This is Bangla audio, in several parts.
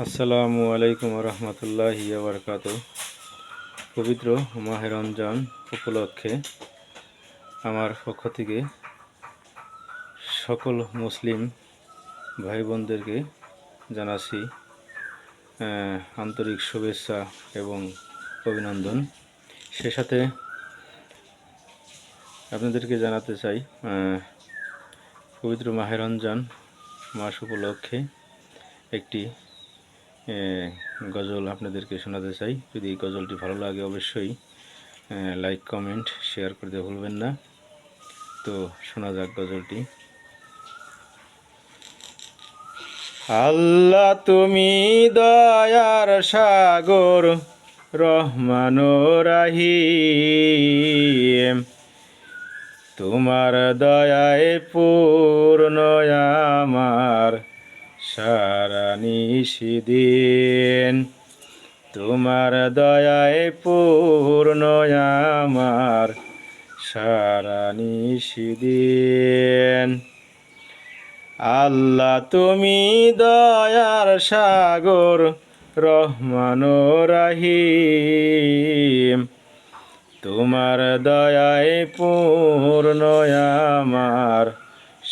আসসালামু আলাইকুম রহমতুল্লাহ বরকাত পবিত্র মাহে রমজান উপলক্ষে আমার পক্ষ থেকে সকল মুসলিম ভাই বোনদেরকে জানাচ্ছি আন্তরিক শুভেচ্ছা এবং অভিনন্দন। সে সাথে আপনাদেরকে জানাতে চাই পবিত্র মাহে রমজান মাস উপলক্ষে একটি গজল আপনাদেরকে শোনাতে চাই। যদি এই গজলটি ভালো লাগে অবশ্যই লাইক কমেন্ট শেয়ার করতে ভুলবেন না। তো শোনা যাক গজলটি। আল্লাহ তুমি দয়ার সাগর, রহমান রাহিম। তোমার দয়ায় পূর্ণ আমার। সারা নিশিদিন। তোমার দয়ায় পূর্ণ আমার সারা নিশিদিন। আল্লাহ, তুমি দয়ার সাগর, রহমান রাহিম। তোমার দয়ায় পূর্ণ আমার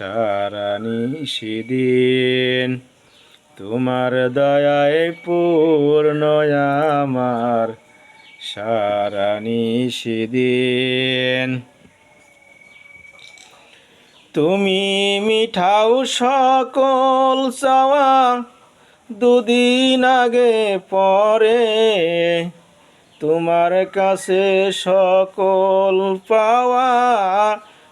সারা নিশিদিন তোমার দয়ায় পূর্ণ আমার সারা তুমি মিঠাও সকল চাওয়া দুদিন আগে পরে। তোমার কাছে সকল পাওয়া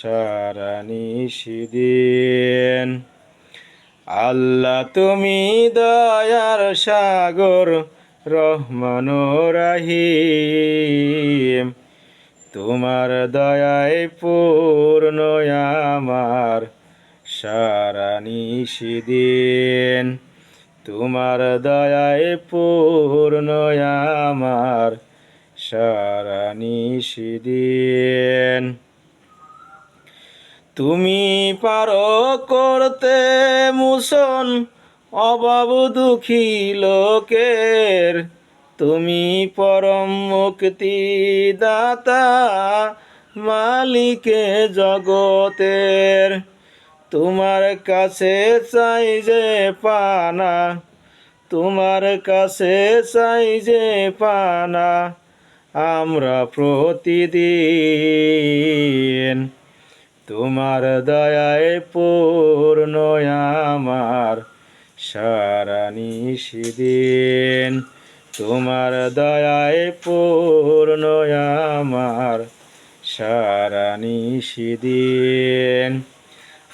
সারা আল্লাহ তুমি দয়ার সাগর, রহমান রাহিম। তোমার দয়ায় পূর্ণ আমার সারা নিশিদিন তোমার দয়ায় পূর্ণ আমার সারা নিশিদিন তুমি পারো করতে, মুসন অভাব দুঃখী লোকের। তুমি পরম মুক্তি দাতা মালিকে জগতের। তোমার কাছে চাই যে পানা, তোমার কাছে চাই যে পানা, আমরা প্রতিদিন তোমার দয়ায় পূর্ণ আমার সারা নিশিদিন। তোমার দয়ায় পূর্ণ আমার সারা নিশিদিন।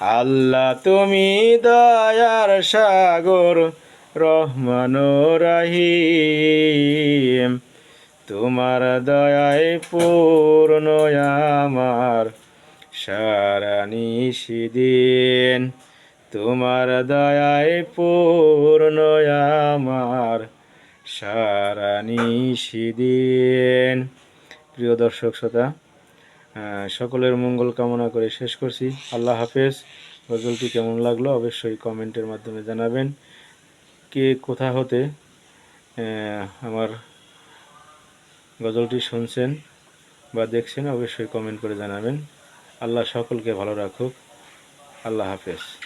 আল্লাহ, তুমি দয়ার সাগর, রহমান রাহিম। তোমার দয়ায় পূর্ণ আমার সারা নিশিদিন তোমার দয়ায় পূর্ণ আমার সারা নিশিদিন প্রিয় দর্শক শ্রোতা সকলের মঙ্গল কামনা করে শেষ করছি। আল্লাহ হাফেজ। গজলটি কেমন লাগল অবশ্যই কমেন্টের মাধ্যমে জানাবেন। কে কোথা হতে আমার গজলটি শুনছেন বা দেখছেন অবশ্যই কমেন্ট করে জানাবেন। আল্লাহ সকলকে ভালো রাখুক। আল্লাহ হাফেজ।